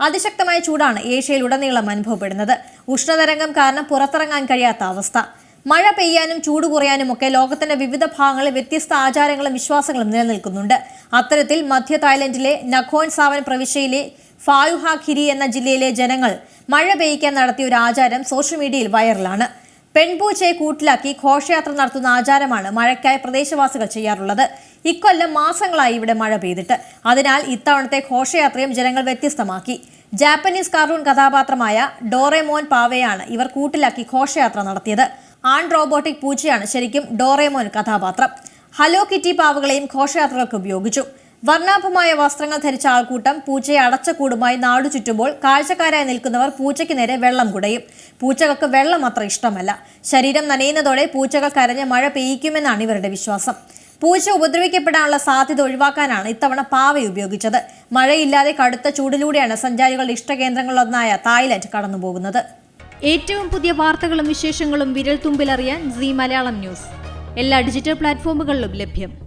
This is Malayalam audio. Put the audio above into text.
അതിശക്തമായ ചൂടാണ് ഏഷ്യയിലുടനീളം അനുഭവപ്പെടുന്നത്. ഉഷ്ണതരംഗം കാരണം പുറത്തിറങ്ങാൻ കഴിയാത്ത അവസ്ഥ. മഴ പെയ്യാനും ചൂട് കുറയാനും ഒക്കെ ലോകത്തിന്റെ വിവിധ ഭാഗങ്ങളിൽ വ്യത്യസ്ത ആചാരങ്ങളും വിശ്വാസങ്ങളും നിലനിൽക്കുന്നുണ്ട്. അത്തരത്തിൽ മധ്യ തായ്ലൻഡിലെ നഖോൻ സാവൻ പ്രവിശ്യയിലെ ഫായുഹ ഖിരി എന്ന ജില്ലയിലെ ജനങ്ങൾ മഴ പെയ്യ്ക്കാൻ നടത്തിയ ഒരു ആചാരം സോഷ്യൽ മീഡിയയിൽ വൈറലാണ്. പെൺപൂച്ചയെ കൂട്ടിലാക്കി ഘോഷയാത്ര നടത്തുന്ന ആചാരമാണ് മഴയ്ക്കായി പ്രദേശവാസികൾ ചെയ്യാറുള്ളത്. ഇക്കൊല്ലം മാസങ്ങളായി ഇവിടെ മഴ പെയ്തിട്ട്. അതിനാൽ ഇത്തവണത്തെ ഘോഷയാത്രയും ജനങ്ങൾ വ്യത്യസ്തമാക്കി. ജാപ്പനീസ് കാർട്ടൂൺ കഥാപാത്രമായ ഡോറേമോൻ പാവയാണ് ഇവർ കൂട്ടിലാക്കി ഘോഷയാത്ര നടത്തിയത്. ആൺ റോബോട്ടിക് പൂച്ചയാണ് ശരിക്കും ഡോറേമോൻ കഥാപാത്രം. ഹലോ കിറ്റി പാവകളെയും ഘോഷയാത്രകൾക്ക് ഉപയോഗിച്ചു. വർണാഭമായ വസ്ത്രങ്ങൾ ധരിച്ച ആൾക്കൂട്ടം പൂച്ചയെ അടച്ച കൂടുമായി നാടു ചുറ്റുമ്പോൾ കാഴ്ചക്കാരായി നിൽക്കുന്നവർ പൂച്ചയ്ക്ക് നേരെ വെള്ളം കുടയും. പൂച്ചകൾക്ക് വെള്ളം അത്ര ഇഷ്ടമല്ല. ശരീരം നനയുന്നതോടെ പൂച്ചകൾ കരഞ്ഞ് മഴ പെയ്യിക്കുമെന്നാണ് ഇവരുടെ വിശ്വാസം. പൂച്ച ഉപദ്രവിക്കപ്പെടാനുള്ള സാധ്യത ഒഴിവാക്കാനാണ് ഇത്തവണ പാവ ഉപയോഗിച്ചത്. മഴയില്ലാതെ കടുത്ത ചൂടിലൂടെയാണ് സഞ്ചാരികളുടെ ഇഷ്ടകേന്ദ്രങ്ങളിലൊന്നായ തായ്ലൻഡ് കടന്നുപോകുന്നത്. ഏറ്റവും പുതിയ വാർത്തകളും വിശേഷങ്ങളും വിരൽ തുമ്പിലറിയാൻ സി മലയാളം ന്യൂസ്. എല്ലാ ഡിജിറ്റൽ പ്ലാറ്റ്ഫോമുകളിലും ലഭ്യം.